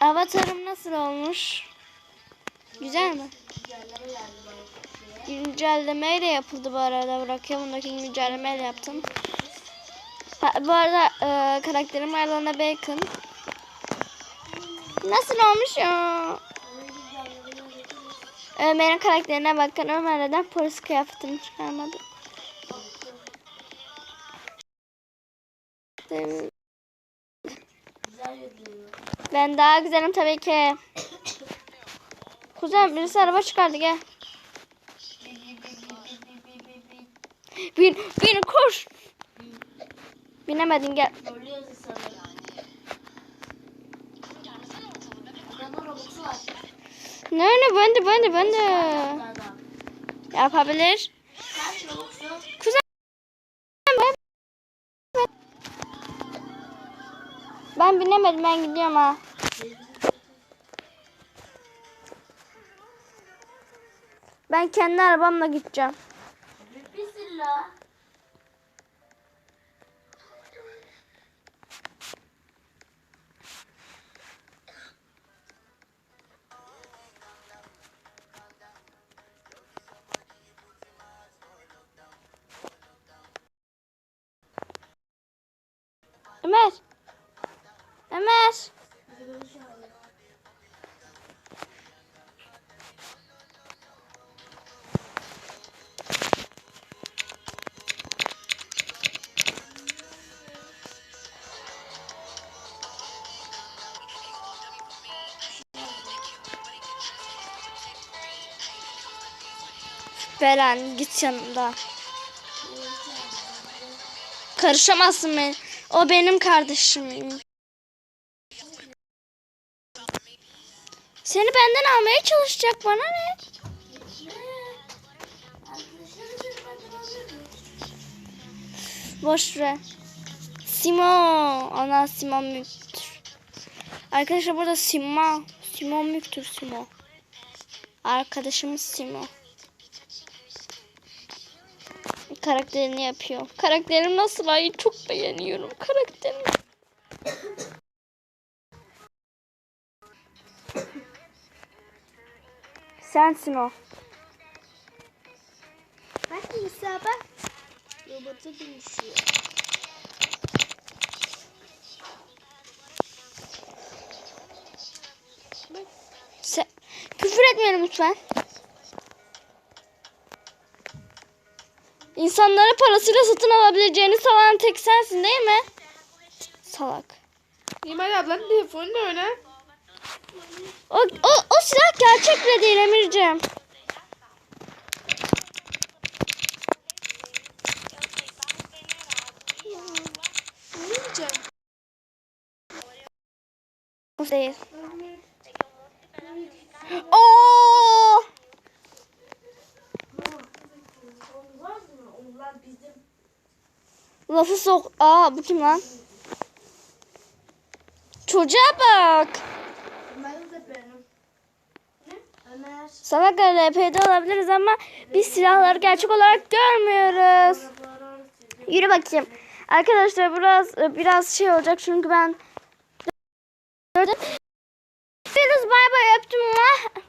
Avatarım nasıl olmuş? Güzel mi? Güncellemeyle yapıldı bu arada. Brokemon'daki güncellemeyle yaptım. Ha, bu arada e, karakterim Arlana Bacon. Nasıl olmuş ya? Ömer'in karakterine bakın. Ömer neden polis kıyafetini çıkarmadı? Güzel görünüyor. Ben daha güzelim tabii ki. Kuzen birisi araba çıkardı gel. Bi, bi, bi, bi, bi, bi, bi, bi. Bin, bin koş. Binemedin gel. Ne ne ben de ben de ben de. Adam. Yapabilir. Kuzen ben, ben binemedim ben gidiyorum ha. Ben kendi arabamla gideceğim. Bitsin la. Ömer. Ömer. Beren git yanımda. Karışamazsın ben. O benim kardeşim. Seni benden almaya çalışacak bana ne? Boş ver. Simon. Ana Simon Müktür. Arkadaşlar burada Simon. Simon Müktür Simon. Arkadaşımız Simon. Karakterini yapıyor. Karakterim nasıl? Ay çok beğeniyorum karakterimi. Sensin o. Bak İsa bak. Robota dönüşüyor. Sen, küfür etmeyelim lütfen. İnsanlara parasıyla satın alabileceğini sağlayan tek sensin değil mi? Salak. Nimal ablanın telefonu ne öyle? O, o, o silah gerçek bile değil Emir'ciğim. Değil. Oo! Lafı sok. Aa bu kim lan? Çocuğa bak. Ömer de benim. Ömer. Salak RP'de olabiliriz ama biz silahları gerçek olarak görmüyoruz. Yürü bakayım. Arkadaşlar biraz biraz şey olacak çünkü ben gördüm. Görüşürüz bay bay öptüm.